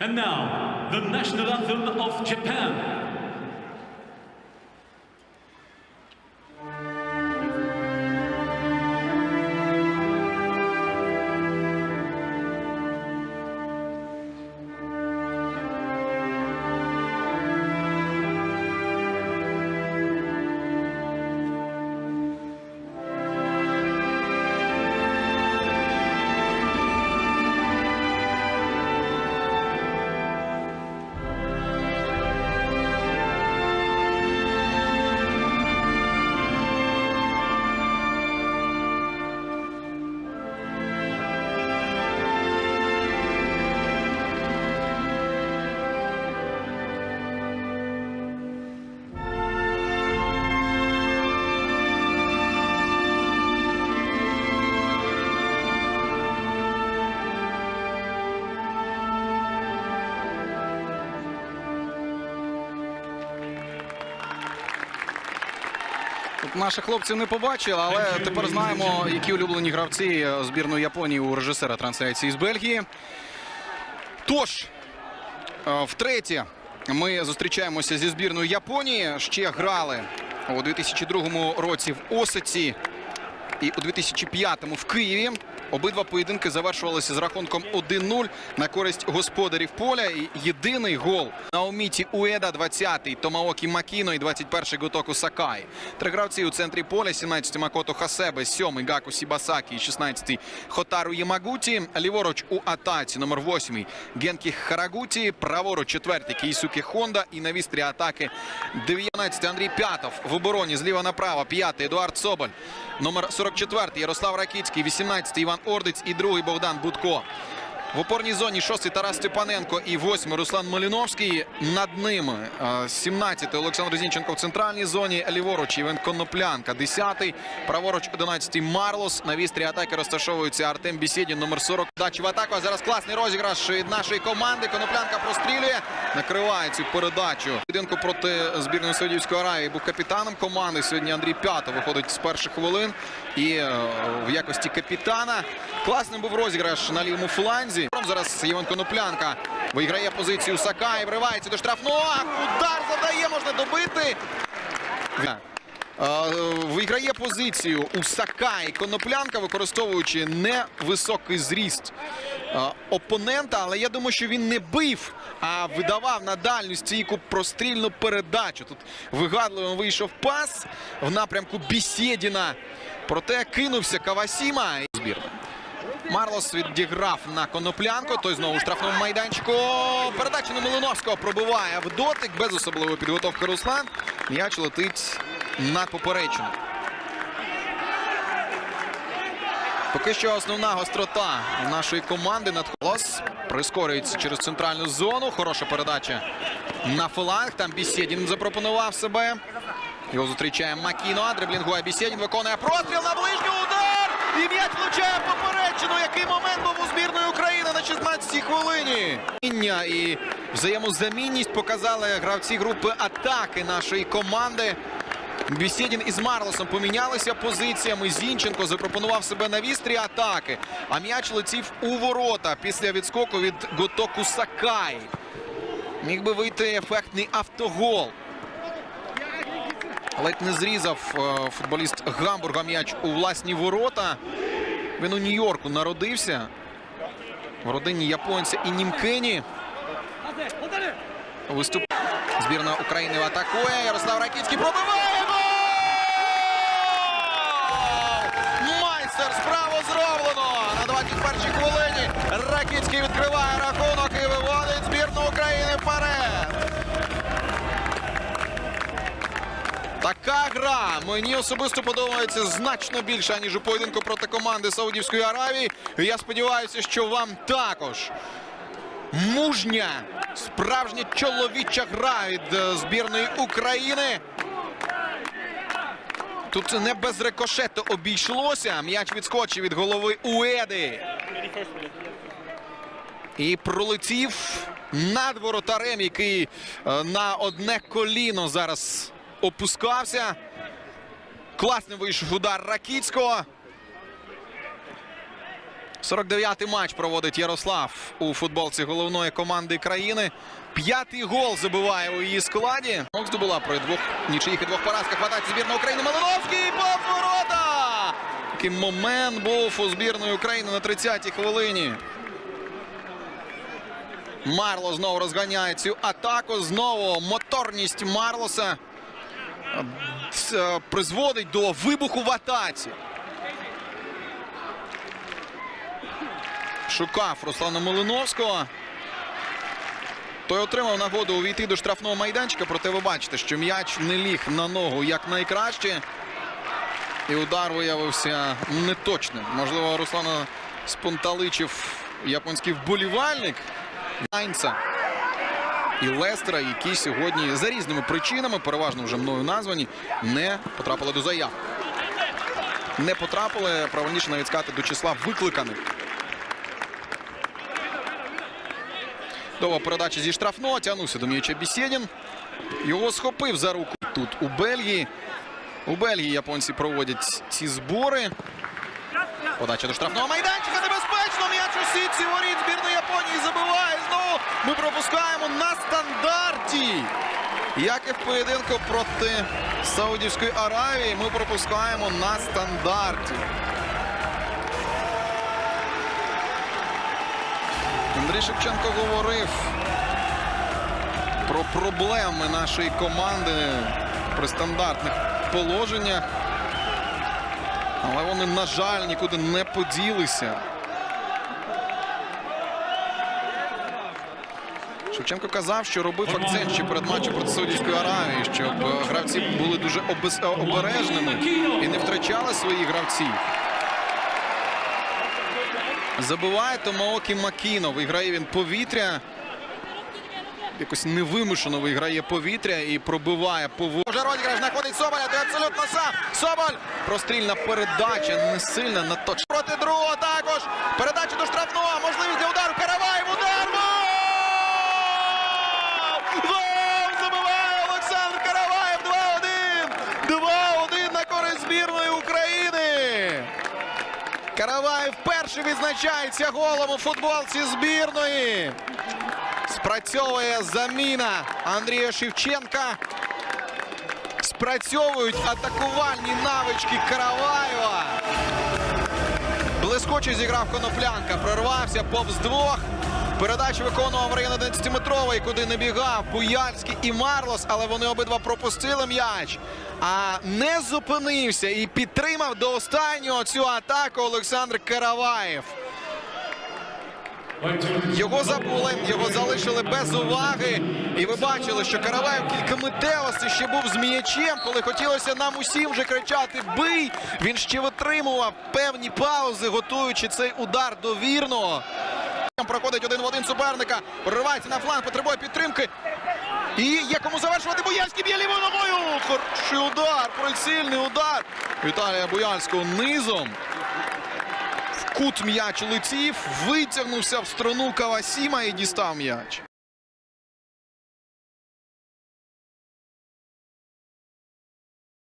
And now, the national anthem of Japan. Тут наші хлопці не побачили, але тепер знаємо, які улюблені гравці збірної Японії у режисера трансляції з Бельгії. Тож, е, втретє, ми зустрічаємося зі збірною Японії. Ще грали у 2002 році в Осиці і у 2005 в Києві. Обидва поєдинки завершувалися з рахунком 1-0 на користь господарів поля. І єдиний гол Наоміті Уеда, 20-й Томаокі Макіно і 21-й Готоку Сакай. Три гравці у центрі поля, 17-й Макото Хасебе, 7-й Гаку Сібасакі і 16-й Хотару Ямагуті. Ліворуч у атаці номер 8-й Генкі Харагуті. Праворуч 4-й Кейсукі Хонда. І на вістрі атаки 19-й Андрій П'ятов. В обороні зліва направо 5-й Едуард Соболь. Номер 44-й Ярослав Ракіцький, 18-й Іван Ордиць і другий Богдан Будко. В опорній зоні 6-й Тарас Степаненко і 8-й Руслан Маліновський. Над ними е, 17-й Олександр Зінченко в центральній зоні. Ліворуч Іван Коноплянка, 10-й. Праворуч 11-й Марлос. На вістрі атаки розташовується Артем Бісєдін, номер 40. Дачі в атаку. А зараз класний розіграш від нашої команди. Коноплянка прострілює. Накриває цю передачу. Поєдинку проти збірної Саудівської Аравії був капітаном команди. Сьогодні Андрій П'ятов виходить з перших хвилин. І е, в якості капітана. Класним був розіграш на лівому фланзі. Зараз Єван Коноплянка виграє позицію Сакай, вривається до штрафного. Удар завдає, можна добити. Виграє позицію у Сакай Коноплянка, використовуючи невисокий зріст опонента. Але я думаю, що він не бив, а видавав на дальню стійку прострільну передачу. Тут вигадливо вийшов пас в напрямку Бісєдіна. Проте кинувся Кавасіма. Збірна. Марлос відіграв на коноплянку. Той знову у штрафному майданчику. Передача на Милиновського пробиває в дотик. Без особливої підготовки Руслан. М'яч летить над поперечину. Поки що основна гострота нашої команди надхолос. Прискорюється через центральну зону. Хороша передача на фланг. Там Бісєдін запропонував себе. Його зустрічає Макіно. Дриблінгує Бісєдін. Виконує простріл на ближню удар. І м'яч влучає поперечину. Який момент був у збірної України на 16-й хвилині. І взаємозамінність показали гравці групи атаки нашої команди. Бісєдін із Марлосом помінялися позиціями. Зінченко запропонував себе на вістрі атаки. А м'яч летів у ворота після відскоку від Готоку Сакай. Міг би вийти ефектний автогол. Ледь не зрізав е, футболіст Гамбурга м'яч у власні ворота. Він у Нью-Йорку народився. В родині японця і Німкені. Виступ збірна України атакує. Ярослав Ракіцький пробиває гол! Майстер справу зроблено на 21-й хвилині. Ракіцький відкриває рахунок і виводить збірну України вперед. Гра мені особисто подобається значно більше, ніж у поєдинку проти команди Саудівської Аравії. Я сподіваюся, що вам також мужня, справжня чоловіча гра від е, збірної України. Тут не без рикошету обійшлося. М'яч відскочив від голови Уеди. І пролетів над воротарем, який е, на одне коліно зараз опускався. Класний вийшов удар Ракіцького. 49-й матч проводить Ярослав у футболці головної команди країни. П'ятий гол забиває у її складі. Мог здобула при двох нічиїх і двох поразках в збірна України. Малиновський поворота! Такий момент був у збірної України на 30-й хвилині. Марло знову розганяє цю атаку. Знову моторність Марлоса призводить до вибуху в атаці. Шукав Руслана Малиновського. Той отримав нагоду увійти до штрафного майданчика, проте ви бачите, що м'яч не ліг на ногу як найкраще. І удар виявився неточним. Можливо, Руслана спонталичив японський вболівальник Айнца і Лестера, які сьогодні за різними причинами, переважно вже мною названі, не потрапили до заяв. Не потрапили, правильніше навіть сказати, до числа викликаних. Довга передача зі штрафного. Тягнувся до м'яча Бісєдін. Його схопив за руку тут у Бельгії. У Бельгії японці проводять ці збори. Подача до штрафного майданчика. Небезпечно. М'яч у сітці воріт збірної Японії забиває. Знову ми пропускаємо на стандарті. Як і в поєдинку проти Саудівської Аравії, ми пропускаємо на стандарті. Андрій Шевченко говорив про проблеми нашої команди при стандартних положеннях. Але вони, на жаль, нікуди не поділися. Шевченко казав, що робив акцент ще перед матчем проти Саудівської Аравії, щоб е, гравці були дуже е, обережними і не втрачали своїх гравців. Забиває Томаокі Макіно. Виграє він повітря. Якось невимушено виграє повітря і пробиває по во- Вже розіграш знаходить Соболя. Ти абсолютно сам. Соболь. Прострільна передача не сильна на точ. Проти другого також. Передача до штрафного. Можливість для удару. Караваєв. Удар. Гол! Гол! Забиває Олександр Караваєв. 2-1. 2-1 на користь збірної України. Караваєв перший відзначається голом у футболці збірної. Спрацьовує заміна Андрія Шевченка. Спрацьовують атакувальні навички Караваєва. Блискуче зіграв Коноплянка. Прорвався повз двох. Передачу виконував в районі 11-метровий, куди не бігав Буяльський і Марлос, але вони обидва пропустили м'яч. А не зупинився і підтримав до останнього цю атаку Олександр Караваєв. Його забули, його залишили без уваги. І ви бачили, що Караваєв кілька миттєвостей ще був з м'ячем, коли хотілося нам усім вже кричати Бий! Він ще витримував певні паузи, готуючи цей удар до вірного. Проходить один в один суперника, проривається на фланг, потребує підтримки. І є кому завершувати Буяльський б'є лівою ногою. Хороший удар, прицільний удар. Віталія Буяльського низом. В кут м'яч летів, витягнувся в сторону Кавасіма і дістав м'яч.